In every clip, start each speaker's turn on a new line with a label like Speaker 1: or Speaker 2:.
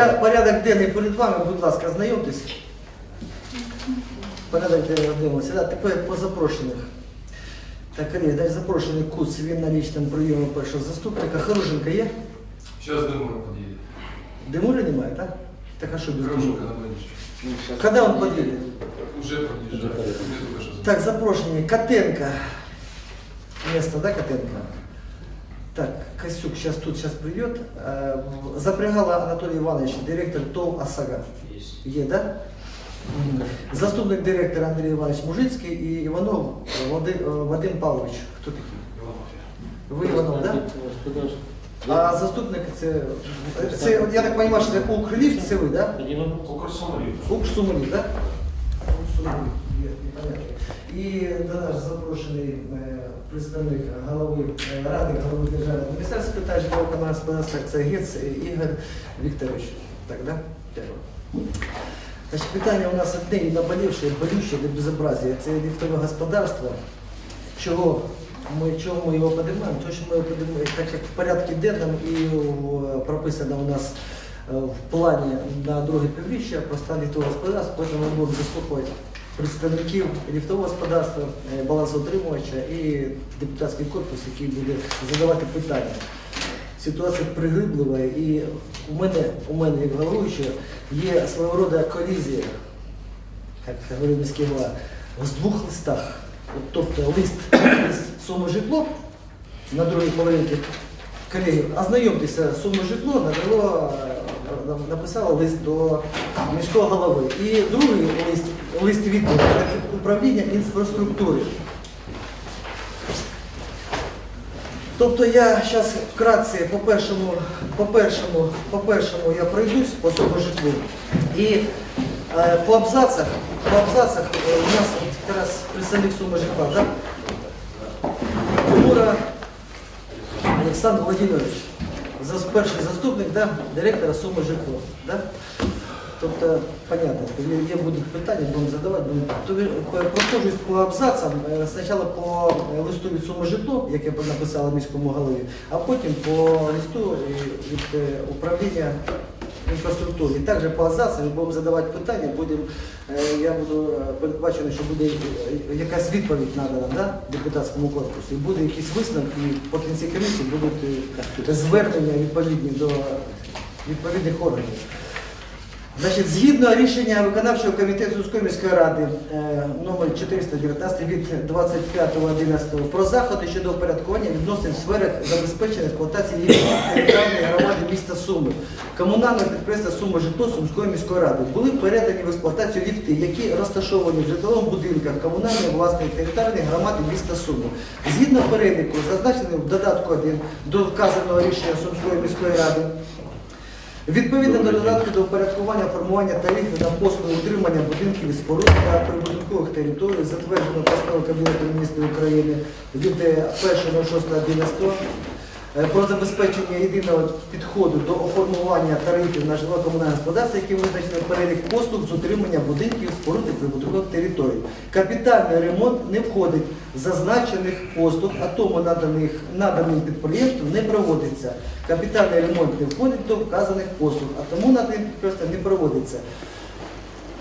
Speaker 1: Поряд, порядок денний перед вами, будь ласка, знайомтесь. Порядок денний роздивимося. Да, тепер по запрошених. Так, Олег, дай запрошений Куц, він на лічному прийомі першого заступника. Хоруженко є?
Speaker 2: Сейчас Дымур подъедет.
Speaker 1: Димури немає, так? Так а що без
Speaker 2: Хорошенько
Speaker 1: Димура?
Speaker 2: на Бенчик.
Speaker 1: Коли він подіє?
Speaker 2: Уже подъезжает. Мне только что
Speaker 1: Так, запрошені. Котенко. Место, да, Котенко? Так, Косюк сейчас тут сейчас придет. Э, Запрягала Анатолий Иванович, директор ТОВ ОСАГО. Є, да? Заступник директора Андрій Іванович Мужицький і Іванов Вадим, Вадим Павлович. Хто такий? Ви Іванов, да? А заступник це, це я так розумію, що це Укрліфт, це ви? Ук Сумарів, є, понятно. І до нас запрошений е, представник голови е, Ради голови Державної адміністрації питань господарства, це Гець Ігор Вікторович. Так, да? Значить, питання у нас одне і наболівше, болюще до безобразія. Це ліфтове господарство. Чого ми, чого ми його підіймаємо? Тому що ми його підіймаємо, так як в порядку денному і прописано у нас е, в плані на друге півріччя про стан ліфтового господарства, потім ми будемо заслухати представників ліфтового господарства, е, балансоутримувача і депутатський корпус, який буде задавати питання. Ситуація приглиблива і у мене, у мене як головуючого, є свого роду колізія, як говорив міський голова, з двох листах. От, тобто лист із суми житло на другій половинці колеги, ознайомтеся з суми житло, надало, написало лист до міського голови. І другий лист, лист від управління інфраструктури. Тобто я зараз вкратце по першому, по першому, по першому я пройдусь по цьому житлу. І е, по абзацах, по абзацах е, у нас якраз представник суми житла, так? Тимура Олександр Владимирович, зас- перший заступник да, директора суми житло. Да? Тобто, понятно, є, будуть питання, будемо задавати. Будемо. Е, проходжусь по абзацам, е, спочатку по е, листу від суми житло, яке написала міському голові, а потім по листу від управління інфраструктури. І також по абзацам будемо задавати питання, будемо, е, я буду е, передбачений, що буде е, якась відповідь надана да, депутатському корпусу. І буде якісь висновки, і по кінці комісії будуть звернення відповідні до відповідних органів. Значить, згідно рішення виконавчого комітету Сумської міської ради е, номер 419 від 25.11 про заходи щодо упорядкування відносин в сферах забезпечення експлуатації територіальної громади міста Суми, комунального підприємства Суми житло Сумської міської ради були передані в експлуатацію ліфти, які розташовані в житловому будинках комунальної власної територіальної громади міста Суми. Згідно переліку, зазначений в додатку 1 до вказаного рішення Сумської міської ради. Відповідно до додатку до упорядкування формування тарифів на послуги утримання будинків і споруд та прибудинкових територій, затверджено постановою Кабінету міністрів України від е, 1.06.11 е, про забезпечення єдиного підходу до оформування тарифів на житлово-комунальне господарство, які визначені перелік послуг з утримання будинків, споруд і прибудинкових територій. Капітальний ремонт не входить в зазначених послуг, а тому наданих наданим підприємством не проводиться. Капітальний ремонт не входить до вказаних послуг, а тому наданим підприємством не проводиться.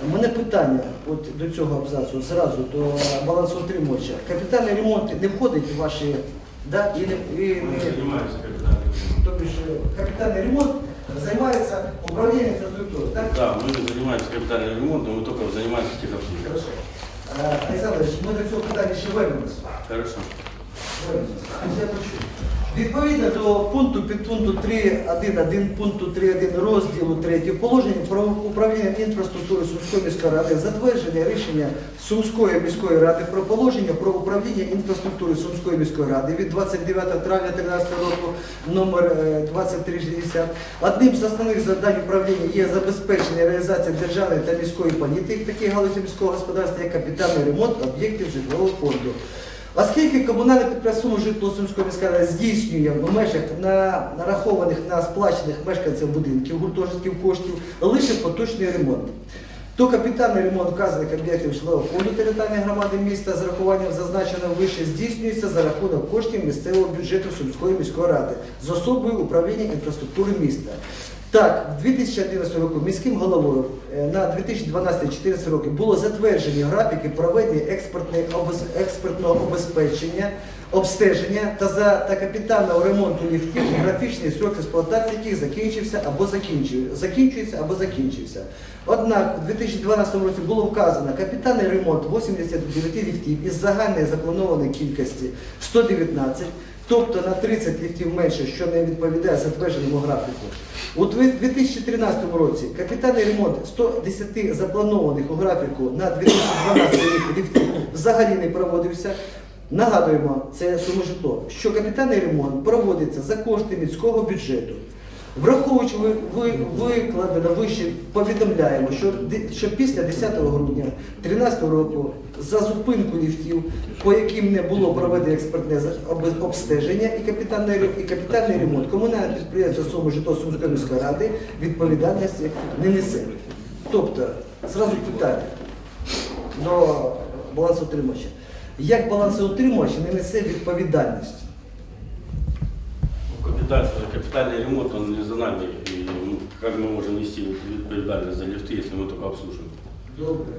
Speaker 1: У мене питання от до цього абзацу зразу до балансоутримувача. Капітальний ремонт не входить в ваші да, і не, і
Speaker 2: Мы
Speaker 1: не
Speaker 2: занимаемся капитальным ремонтом.
Speaker 1: Тобто ж капітальний ремонт займається управлінням інфраструктури, так?
Speaker 3: Да, мы занимаемся капитальным ремонтом, мы только занимаемся техобслуживанием.
Speaker 1: Хорошо. Е, Олександр, Ильич, ми до цього питання ще вернемось.
Speaker 3: Хорошо.
Speaker 1: Відповідно до пункту підпункту 3.1.1 пункту 3.1 розділу 3 положення про управління інфраструктури Сумської міської ради, затвердження рішення Сумської міської ради про положення про управління інфраструктури Сумської міської ради від 29 травня 2013 року номер е, 2360. Одним з основних завдань управління є забезпечення реалізації державної та міської політики, таких галузі міського господарства, як капітальний ремонт об'єктів житлового фонду. Оскільки комунальне підприємство житло Сумської міської ради здійснює в межах на нарахованих на сплачених мешканців будинків гуртожитків коштів лише поточний ремонт, то капітальний ремонт вказаних об'єктів житлового фонду територіальної громади міста з рахуванням зазначеного вище здійснюється за рахунок коштів місцевого бюджету Сумської міської ради з особою управління інфраструктури міста. Так, в 2011 року міським головою е, на 2012-2014 роки було затверджені графіки проведення експортного обезпечення, обстеження та за та капітального ремонту ліфтів, графічний срок експлуатації яких закінчився або закінчив, закінчується або закінчився. Однак у 2012 році було вказано капітальний ремонт 89 ліфтів із загальної запланованої кількості 119, тобто на 30 ліфтів менше, що не відповідає затвердженому графіку. У 2013 році капітальний ремонт 110 запланованих у графіку на 2012 рік ліфтів взагалі не проводився. Нагадуємо, це житло, що капітальний ремонт проводиться за кошти міського бюджету. Враховуючи ви, ви, викладено вище, повідомляємо, що, що після 10 грудня 2013 року за зупинку ліфтів, по яким не було проведено експертне обстеження і капітальний, і капітальний ремонт, комунальне підприємство Суми житло Сумської ради відповідальності не несе. Тобто, зразу питання до балансоутримувача. Як балансоутримувач не несе відповідальність?
Speaker 3: Капиталь- капитальный ремонт, он не зональный. И ну, как мы можем нести ответственность за лифты, если мы только обслуживаем?
Speaker 1: Добре.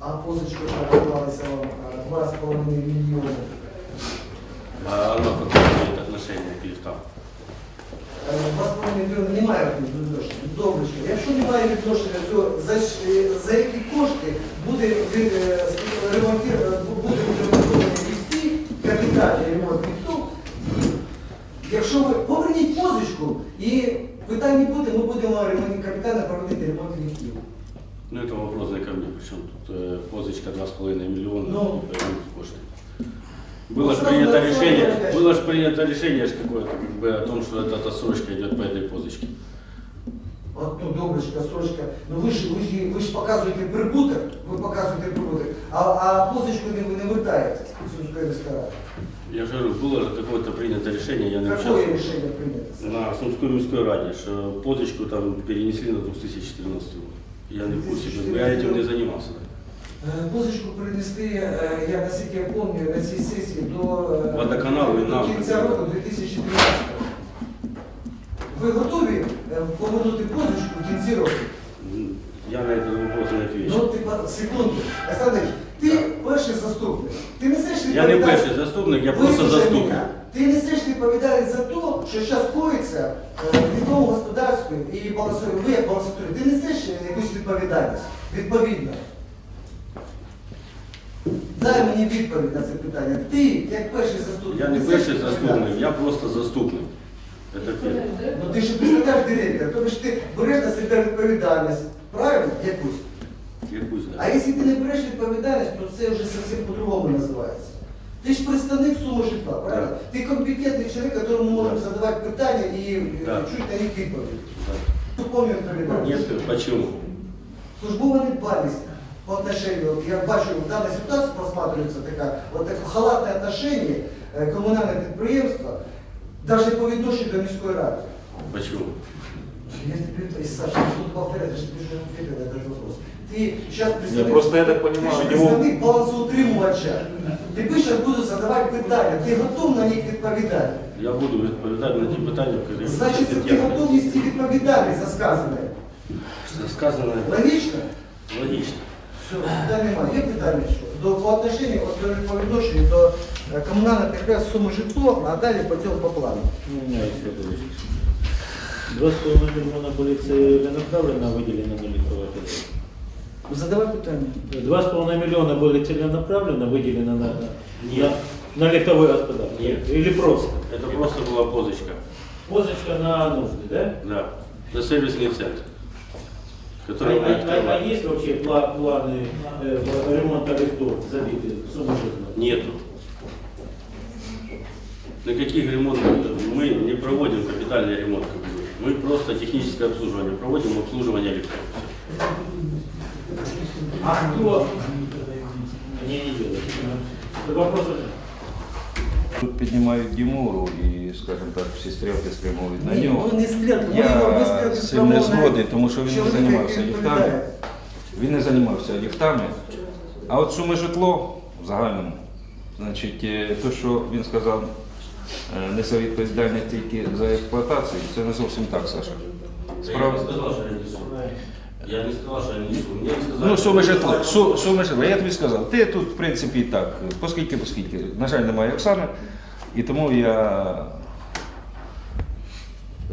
Speaker 1: А позичка нарахувалася вам а, 2,5 мільйони.
Speaker 3: А она какое имеет отношение к лифтам?
Speaker 1: Е, 2,5 мільйони немає відношення. Добре, що якщо немає відношення, то за, щ- е, за які кошти буде ви- е, з- ремонті, е, буде відремонтовані ліфти, капітальний ремонт ліфту. Якщо ви поверніть позичку і питань не буде, ми будемо ремонт, капітально проводити ремонт ліфтів.
Speaker 3: Ну, это вопрос не ко мне. Причем тут э, позочка 2,5 миллиона
Speaker 1: Ну.
Speaker 3: э, кошты.
Speaker 1: Ну,
Speaker 3: Было же
Speaker 1: сразу
Speaker 3: принято
Speaker 1: на-
Speaker 3: решение,
Speaker 1: сразу на-
Speaker 3: было же принято решение ж какое-то как бы, о том, что эта отсрочка идет по этой позочке.
Speaker 1: От ну доброчка, строчка. Ну ви ж ви ж ви ж показуєте прибуток, ви показуєте прибуток, а, а позичку не, ви не вертаєте. Сумської міської ради.
Speaker 3: Я же говорю, было же какое-то принято решение, я не
Speaker 1: Какое
Speaker 3: участвовал.
Speaker 1: рішення прийнято?
Speaker 3: На Сумской міської раді, що позичку там перенесли на 2014 год. Я не в курсі, бо я этим не занимался.
Speaker 1: Е, Позичку принесли, е, я наскільки я пам'ятаю, на цій сесії до, е,
Speaker 3: Водоканалу і
Speaker 1: до
Speaker 3: нам.
Speaker 1: кінця року 2013. Ви готові е, повернути позичку в кінці року?
Speaker 3: М, Я на этот вопрос не отвечу.
Speaker 1: Ну, типа, секунду. Олександр, ти перший заступник. Ти несеш
Speaker 3: Я не
Speaker 1: відповідальність-
Speaker 3: перший заступник, я просто
Speaker 1: Вислухай
Speaker 3: заступник.
Speaker 1: мене. Ти несеш відповідальність за те, що зараз коїться е, в відомому і балансує. Ви як балансуєте, ти несеш е, якусь відповідальність. Відповідно. Дай мені відповідь на це питання. Ти, як перший заступник,
Speaker 3: Я не
Speaker 1: несеш
Speaker 3: перший
Speaker 1: відповідальність?
Speaker 3: заступник, я просто заступник. Это первое.
Speaker 1: Ну ти ж представляєш директора, тобто ж ти береш на себе відповідальність. Правильно? Якусь. А якщо ти не береш відповідальність, то це вже зовсім по-другому називається. Ти ж представник суми житла, правильно?
Speaker 3: Да.
Speaker 1: Ти компетентний чоловік, якому можемо
Speaker 3: Да.
Speaker 1: задавати питання і е,
Speaker 3: Да.
Speaker 1: чути на них відповідь.
Speaker 3: Да.
Speaker 1: Ту відповідальність.
Speaker 3: Нет, почему?
Speaker 1: Службова недбалість по отношению, я бачу, в даній ситуації просматривается така, вот таке халатне отношение е, комунального підприємства, навіть по відношенню до міської ради.
Speaker 3: Почему?
Speaker 1: Я тебе, Саша, не буду повторять, я же тебе уже ответил на этот вопрос. Ты сейчас представник,
Speaker 4: просто я так понимаю,
Speaker 1: ты
Speaker 4: у
Speaker 1: же
Speaker 4: него-
Speaker 1: представник балансоутримувача. Тобі зараз буду задавати питання, ти готов на них відповідати?
Speaker 3: Я буду відповідати на ті питання, які
Speaker 1: Значить, це ти готов нести відповідальність за сказане.
Speaker 3: Сказано
Speaker 1: Логічно?
Speaker 3: логічно.
Speaker 1: Все, питань немає. Є питання що? До по отношенню, от, до- по відношенню до е, комунального підприємства суми житло, а далі потім по плану.
Speaker 4: Ну, у меня есть вопрос. Два с половиной миллиона были целенаправленно выделены на электроавтодор.
Speaker 1: Задавай питання.
Speaker 4: Два с половиной миллиона были целенаправленно выделены на,
Speaker 3: Нет.
Speaker 4: на, на лифтовое господарство?
Speaker 3: Нет.
Speaker 4: Или просто?
Speaker 3: Это просто була позичка.
Speaker 4: Позочка на нужды, да?
Speaker 3: Да. На сервисний центр.
Speaker 4: А,
Speaker 3: Который мы
Speaker 4: а- а- а
Speaker 3: открывали.
Speaker 4: есть вообще пла- планы э, ремонта лифтов забиты сумасшедшие?
Speaker 3: Нету. Никаких ремонтов мы не проводим капитальный ремонт. как бы. Мы просто техническое обслуживание проводим, обслуживание лифтов.
Speaker 4: А кто? Они не делают. Вопрос
Speaker 5: Тут піднімають Дімуру і, скажімо так, всі стрілки спрямовують на
Speaker 1: Ні,
Speaker 5: нього.
Speaker 1: ну не стрілки,
Speaker 5: Я
Speaker 1: вистрілки
Speaker 5: з цим не згоден, тому що він не займався ліфтами. Він не займався ліфтами. А от суми житло в загальному, значить, е, те, що він сказав, е, несе відповідальність тільки за експлуатацію. Це не зовсім так, Саша.
Speaker 3: Я не сказал, что я не несу. Мне сказали,
Speaker 5: Ну,
Speaker 3: что
Speaker 5: суми
Speaker 3: я
Speaker 5: житла.
Speaker 3: несу.
Speaker 5: Су, суми житла. Я тобі сказав, ти тут, в принципі, і так, поскільки, поскільки. На жаль, немає Оксани, і тому я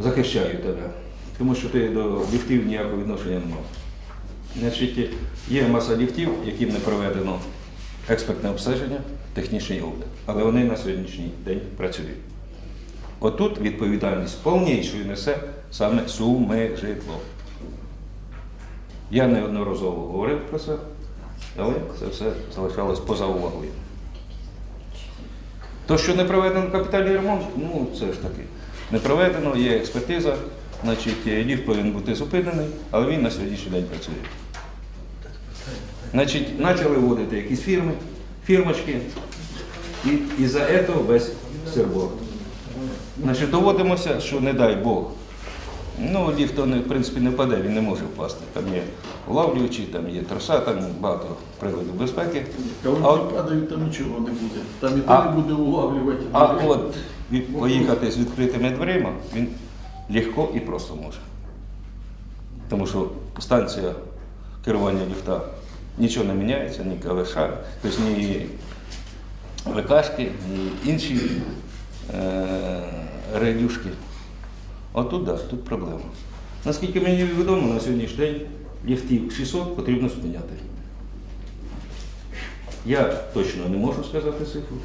Speaker 5: захищаю тебе. Тому що ти до ліфтів ніякого відношення не мав. Значить, є маса ліфтів, яким не проведено експертне обстеження, технічний огляд. Але вони на сьогоднішній день працюють. Отут відповідальність повнішою несе саме суми житло. Я неодноразово говорив про це, але це все залишалось поза увагою. То, що не проведено капітальний ремонт, ну це ж таки. Не проведено, є експертиза, значить, ліфт повинен бути зупинений, але він на сьогоднішній день працює. Значить, почали вводити якісь фірми, фірмочки, і, і за це весь сербор. Значить, доводимося, що не дай Бог. Ну, ліфт, в принципі, не впаде, він не може впасти. Там є улавлювачі, там є троса, там багато приладів безпеки.
Speaker 6: Вони
Speaker 5: А от-
Speaker 6: падають, там нічого не буде. Там і
Speaker 5: А-
Speaker 6: то не буде улавлювати.
Speaker 5: А от поїхати з відкритими дверима він легко і просто може. Тому що станція керування ліфта нічого не міняється, ні КВШ, тобто ні ВКшки, ні інші е, релюшки. Отут, так, тут проблема. Наскільки мені відомо, на сьогоднішній день ліфтів 600 потрібно зупиняти. Я точно не можу сказати цифру.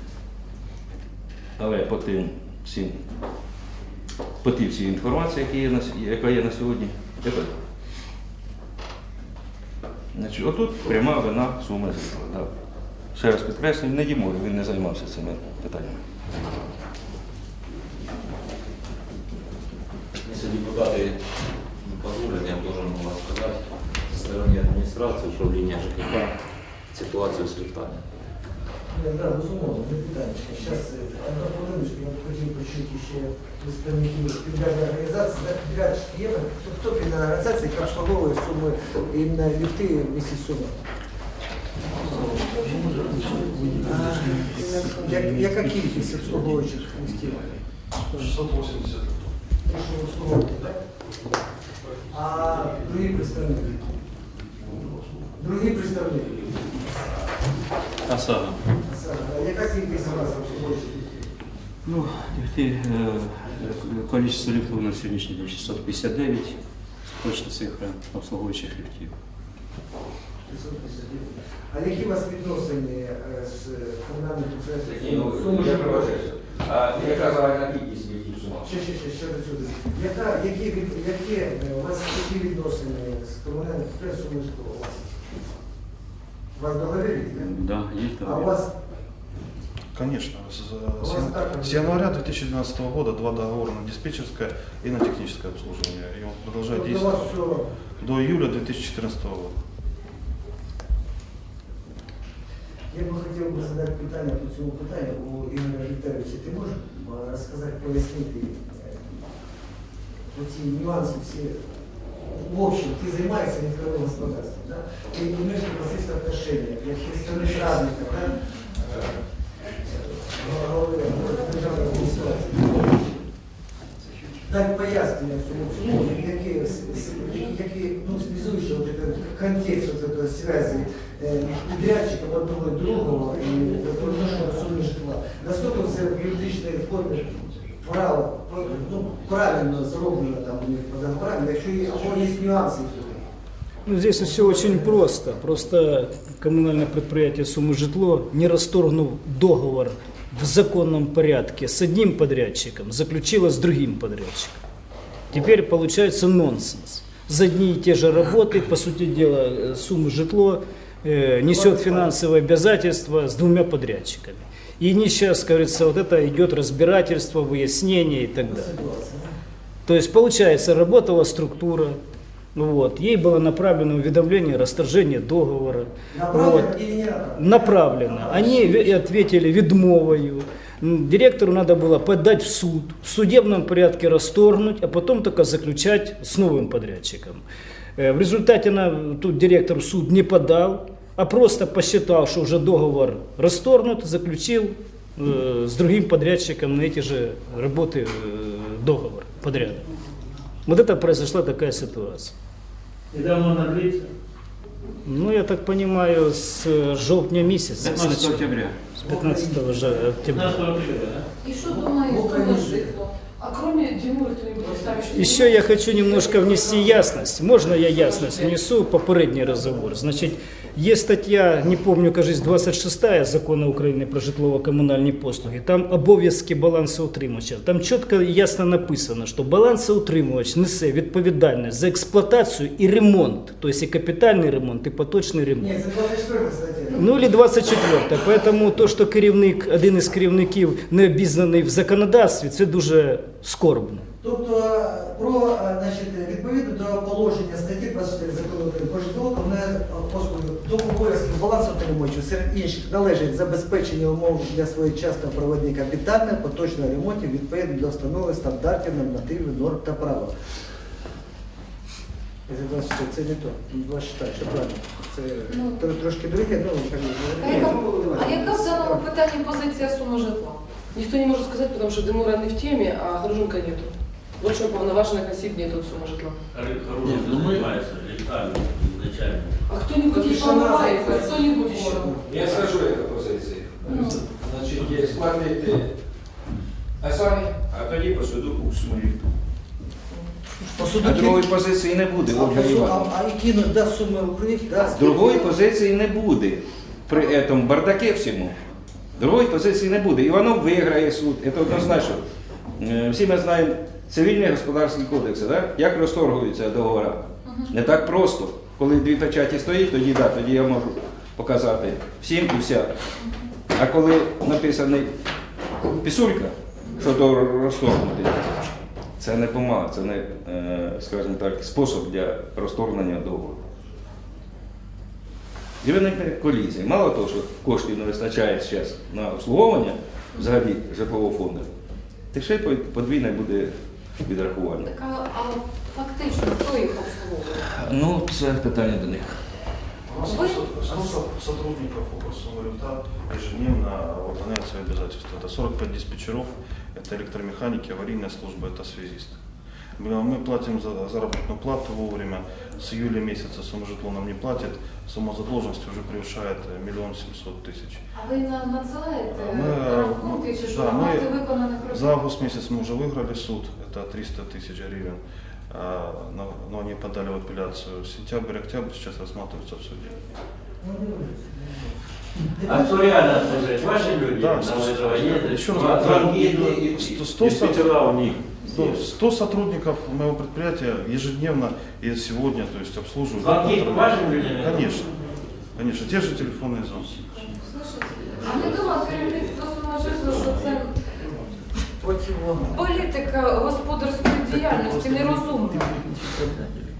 Speaker 5: Але по тим всім, по тій всій інформації, які є на, яка є на сьогодні, так. Значить, отут пряма вина суми житла. Да. Ще раз підкреслюю, не Дімур, він не займався цими питаннями.
Speaker 7: депутаты позволят, я должен вам рассказать со стороны администрации, управления ЖКХ ситуацию с лифтами.
Speaker 1: Я, да, безумовно, не питання. Зараз одна хвилиночку, я б хотів почути ще представників підрядної організації. Да, підрядчики є, хто, хто підрядна організація, яка обслуговує суми іменно ліфти в місті Суми? А, як- Яка кількість обслуговуючих ліфтів?
Speaker 2: 680.
Speaker 1: Прошу обслуговувати, так? А другий представник? Другий представник?
Speaker 4: Асана.
Speaker 1: Саша, Яка кількість у вас?
Speaker 8: Ну, количество лифтов на сегодняшний день 659, точно цифра обслуговуючих лифтів.
Speaker 1: А які у вас відносини з комунальним підприємством? Суми житла?
Speaker 5: А яка загальна кількість?
Speaker 1: Ще, ще, ще, ще до сюди. Яка, які, від- які, е, у вас які відносини з комунальним підприємством Суми житла у вас? У вас договір є, да?
Speaker 8: Да, есть
Speaker 1: А у
Speaker 8: договор.
Speaker 1: вас
Speaker 9: Конечно. С,
Speaker 1: У вас
Speaker 9: с-
Speaker 1: как?
Speaker 9: с января 2012 года два договора на диспетчерское и на техническое обслуживание. И он продолжает
Speaker 1: Тобто у вас
Speaker 9: действовать
Speaker 1: все
Speaker 9: до июля 2014 года.
Speaker 1: Я би хотів би задати питання по цьому питанню у Ігоря Вікторовича. Ти можеш Е, розказати, пояснити е, оці нюанси всі? В общем, ти займаєшся відкритим господарством, да? Ти имеешь непосредственно отношения, як представник радника, да? Е, голови державної адміністрації. Дай пояснення цьому всьому, які, с- с- які ну, связуючи вот этот контекст вот этой связи э, підрядчиком одного і другого і по відношенню до суми житла. Наскільки це в юридичній формі право, ну, правильно зроблено там у них по договорам, якщо є, або є нюанси.
Speaker 10: Ну, здесь все очень просто. Просто коммунальное предприятие «Сумыжитло», не расторгнув договор в законном порядке с одним подрядчиком, заключило с другим подрядчиком. Теперь получается нонсенс. За одни и те же работы, по сути дела, э, «Сумыжитло» э, несет финансовые обязательства с двумя подрядчиками. И не сейчас, говорится, вот это идет разбирательство, выяснение и так далее. То есть, получается, работала структура, вот, ей было направлено уведомление о расторжении договора.
Speaker 1: Направлено
Speaker 10: Вот.
Speaker 1: или не направлено?
Speaker 10: Направлено. Они ве- ответили ведмовою. Директору надо было подать в суд, в судебном порядке расторгнуть, а потом только заключать с новым подрядчиком. Э, В результате на, тут директор в суд не подал, а просто посчитал, что уже договор расторгнут, заключил э, с другим подрядчиком на эти же работы э, договор подряда. Вот это произошла такая ситуация.
Speaker 4: Недавно вона длиться.
Speaker 10: Ну, я так понимаю, с э, желтня месяца.
Speaker 8: 15
Speaker 10: с нач-
Speaker 8: октября.
Speaker 10: С 15 же октября.
Speaker 4: 15 октября, да?
Speaker 11: И что думает Сума Житло? А кроме Димура кто-нибудь там еще?
Speaker 10: Я хочу немножко внести ясность. Можно я ясность внесу попередній розговор? Значить, є стаття, не помню, кажись, 26 закону України про житлово-комунальні послуги. Там обов'язки балансоутримувача. Там чітко і ясно написано, що балансоутримувач несе відповідальність за експлуатацію і ремонт, тобто і капітальний ремонт, і поточний ремонт. Ну или 24. Поэтому то, що керівник, один із керівників не обізнаний в законодавстві, це дуже скорбно.
Speaker 1: Тобто про е, значить, відповідно до положення статті 24 закону про житло послуги до обов'язків балансоутримувачів серед інших належить забезпечення умов для своєчасного проведення капітального поточного ремонтів відповідно до встановлених стандартів нормативів норм та правил. Це 24, Це не то, 24, що правильно. Це
Speaker 11: Ну.
Speaker 1: тр- трошки друге, ну, як
Speaker 11: А яка, а яка в даному питанні позиція Сума Житла?
Speaker 12: Никто не может сказать, потому что Демура не в теме, а Груженко нету. Вот что уполноваженных осіб нету от Сума Житла.
Speaker 2: Ні, ну ми-
Speaker 3: занимается летами изначально.
Speaker 12: А
Speaker 1: что надо?
Speaker 12: помогает, кто-нибудь еще.
Speaker 7: Я скажу эту позицію.
Speaker 11: Ну.
Speaker 7: Значить, сплатити Асані, а тоді по суду у смолі.
Speaker 1: По суду
Speaker 5: А другої позиції не буде,
Speaker 1: а,
Speaker 5: Ольга Івановна.
Speaker 1: а, а і кинуть, да, суми укрив, да.
Speaker 5: Другої позиції не буде. При этом бардаке всьому. Другої позиції не буде. Іванов виграє суд. Це однозначно. Е, Всі ми знаємо цивільні господарські кодекси, да? як розторгуються договори. Не так просто. Коли дві печаті стоїть, тоді да, тоді я можу показати всім і вся. А коли написаний пісулька, що то розторгнути, це не помага, це не, е, скажімо так, спосіб для розторгнення договору. І виникне колізія. Мало того, що коштів не вистачає зараз на обслуговування взагалі житлового фонду, так ще й подвійне буде відрахування.
Speaker 11: Так, а, а фактично, хто їх обслуговує?
Speaker 5: Ну, це питання до них.
Speaker 9: У нас 100, 100 сотрудников областного лифта ежедневно выполняют свои обязательства. Это 45 диспетчеров, это электромеханики, аварийная служба, это связисты. Мы мы платим за заработную плату вовремя. С июля месяца саможитло нам не платит. Сумма задолженности уже превышает э, миллион семьсот тысяч.
Speaker 11: А ви на- надсилаєте
Speaker 9: Ми,
Speaker 11: рахунки чи що
Speaker 9: да, ми
Speaker 11: вимагати виконаних робіт?
Speaker 9: За август месяц мы уже выиграли суд, это 300 тысяч гривен. А, Но, но они подали в апелляцию. Сентябрь, октябрь сейчас рассматриваются в суде.
Speaker 4: А кто реально обслуживает? Ваши люди?
Speaker 9: Да,
Speaker 4: На
Speaker 9: сто-
Speaker 4: этого ездят?
Speaker 9: еще раз
Speaker 4: Ну, а
Speaker 9: повторяю,
Speaker 4: звонки и- и-
Speaker 9: сто- сто-
Speaker 4: диспетчера у них.
Speaker 9: 100, 100 сотрудников моего предприятия ежедневно и сегодня то есть, обслуживают.
Speaker 4: Звонки
Speaker 9: контролируют.
Speaker 4: вашим людям?
Speaker 9: Конечно. Конечно, те же телефонные звонки.
Speaker 11: Слушайте, а не думав керівництво Сума Житла, що це
Speaker 1: Противо.
Speaker 11: політика господарської діяльності нерозумна?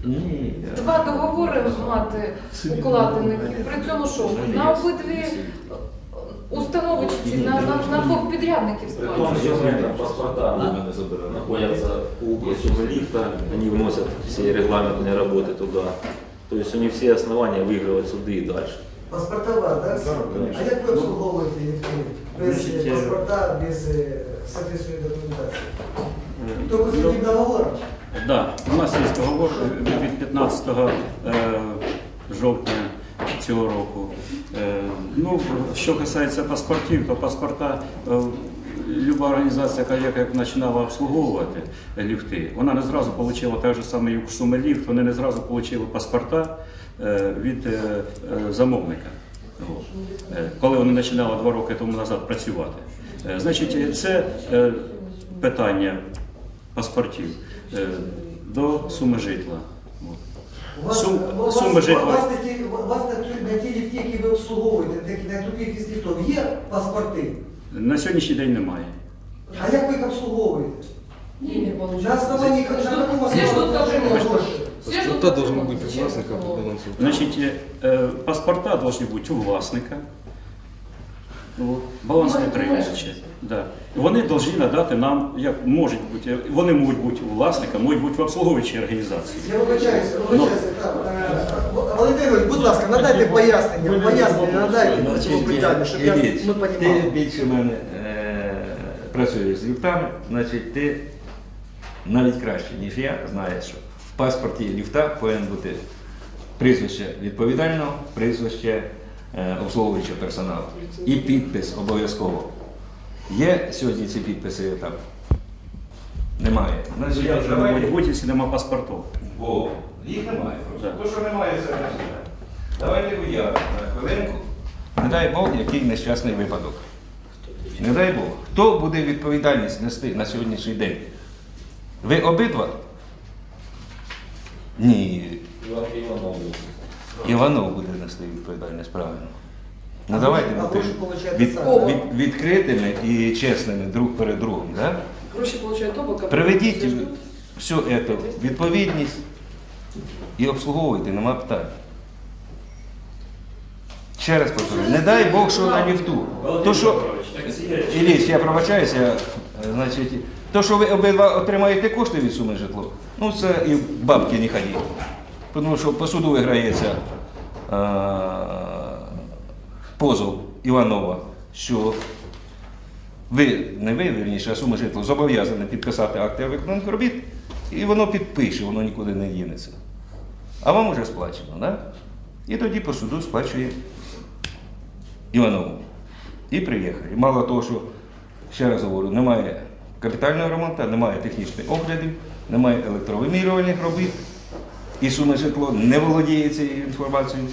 Speaker 5: Ні.
Speaker 11: Два договори мати укладених, і при цьому що? На обидві установи чи ці, на, на, на двох підрядників
Speaker 7: При том,
Speaker 11: сплачують?
Speaker 7: что там паспорта находятся у суммы лифта, они вносят все регламентные работы туда. То есть у них все основания выигрывать суды и дальше.
Speaker 1: Паспорта у вас, да?
Speaker 9: Да, конечно.
Speaker 1: А як ви обслуговуєте їх без
Speaker 8: Значить,
Speaker 1: е,
Speaker 8: е,
Speaker 1: паспорта, без е, соответствующей документації?
Speaker 8: Е,
Speaker 1: Тільки з яким договором?
Speaker 8: Да, у нас є договор від 15 е, жовтня цього року. Е, Ну, що касається паспортів, то паспорта е, люба організація, яка як, як починала обслуговувати ліфти, вона не зразу отримала так же саме, суми ліфт, вони не зразу отримали паспорта е, від е, е, замовника. Е, Коли вони починали два роки тому назад працювати. Е, Значить, це е, питання паспортів е, до суми житла. От.
Speaker 1: У вас,
Speaker 8: Сум-
Speaker 1: у вас,
Speaker 8: суми житла.
Speaker 1: у вас, такі, у вас на, ті- на ті ліфті, які ви обслуговуєте, такі, на ту кількість ліфтів, є паспорти?
Speaker 8: На сьогоднішній день немає.
Speaker 1: А як ви їх обслуговуєте?
Speaker 12: Не, не получается.
Speaker 1: На основании
Speaker 12: Все
Speaker 1: на каком
Speaker 12: ждут- Все ждут
Speaker 1: основании
Speaker 12: документы.
Speaker 1: гроши?
Speaker 12: Все ждут
Speaker 2: Паспорта должны
Speaker 12: документы.
Speaker 2: быть у
Speaker 12: Зачем
Speaker 2: власника по
Speaker 12: такого?
Speaker 2: балансу.
Speaker 8: Значить, е, паспорта повинні бути у власника. От, баланс
Speaker 12: Ну,
Speaker 8: утримувача. Да. Вони повинні надати нам, як можуть бути, вони можуть бути у власника, можуть бути в обслуговуючій організації.
Speaker 1: Я вибачаюся, вибачаюся. так, е, Валентин будь ласка, надайте пояснення, пояснення надайте по цьому питанню, щоб я, ми
Speaker 5: Ти
Speaker 1: розуміли.
Speaker 5: більше мене е, працюєш з ліфтами, значить ти навіть краще, ніж я, знаєш, що в паспорті ліфта повинен бути прізвище відповідального, прізвище обслуговуючого персоналу. І підпис обов'язково. Є сьогодні ці підписи там? Немає. Значить,
Speaker 8: Я вже не
Speaker 5: давайте-
Speaker 8: можу бути, якщо нема паспортів.
Speaker 5: Бо їх немає просто.
Speaker 8: Так.
Speaker 5: То, що немає, це не знає. Давайте уявимо на хвилинку. Не дай Бог, який нещасний випадок. Не дай Бог. Хто буде відповідальність нести на сьогоднішній день? Ви обидва? Ні.
Speaker 7: Иван Иванов.
Speaker 5: Іванов буде нести відповідальність правильно. Ну давайте
Speaker 1: А
Speaker 5: бути
Speaker 1: гроші
Speaker 5: від, від, відкритими і чесними друг перед другом. Да?
Speaker 12: Гроши получают оба,
Speaker 5: Приведіть все це відповідність і обслуговуйте, нема питань. Ще раз повторюю, не дай Бог, що на ліфту. То, що, Іліч, я пробачаюся, е, значить, то, що ви обидва отримаєте кошти від суми житло, ну це і бабки не ходіть. Тому що по суду виграється е, позов Іванова, що ви, не ви, вірніше, а сума житло зобов'язані підписати акти виконаних робіт, і воно підпише, воно нікуди не дінеться. А вам уже сплачено, да? І тоді по суду сплачує Іванову. І приїхали. Мало того, що, ще раз говорю, немає капітального ремонту, немає технічних оглядів, немає електровимірювальних робіт, і суме житло не володіє цією інформацією.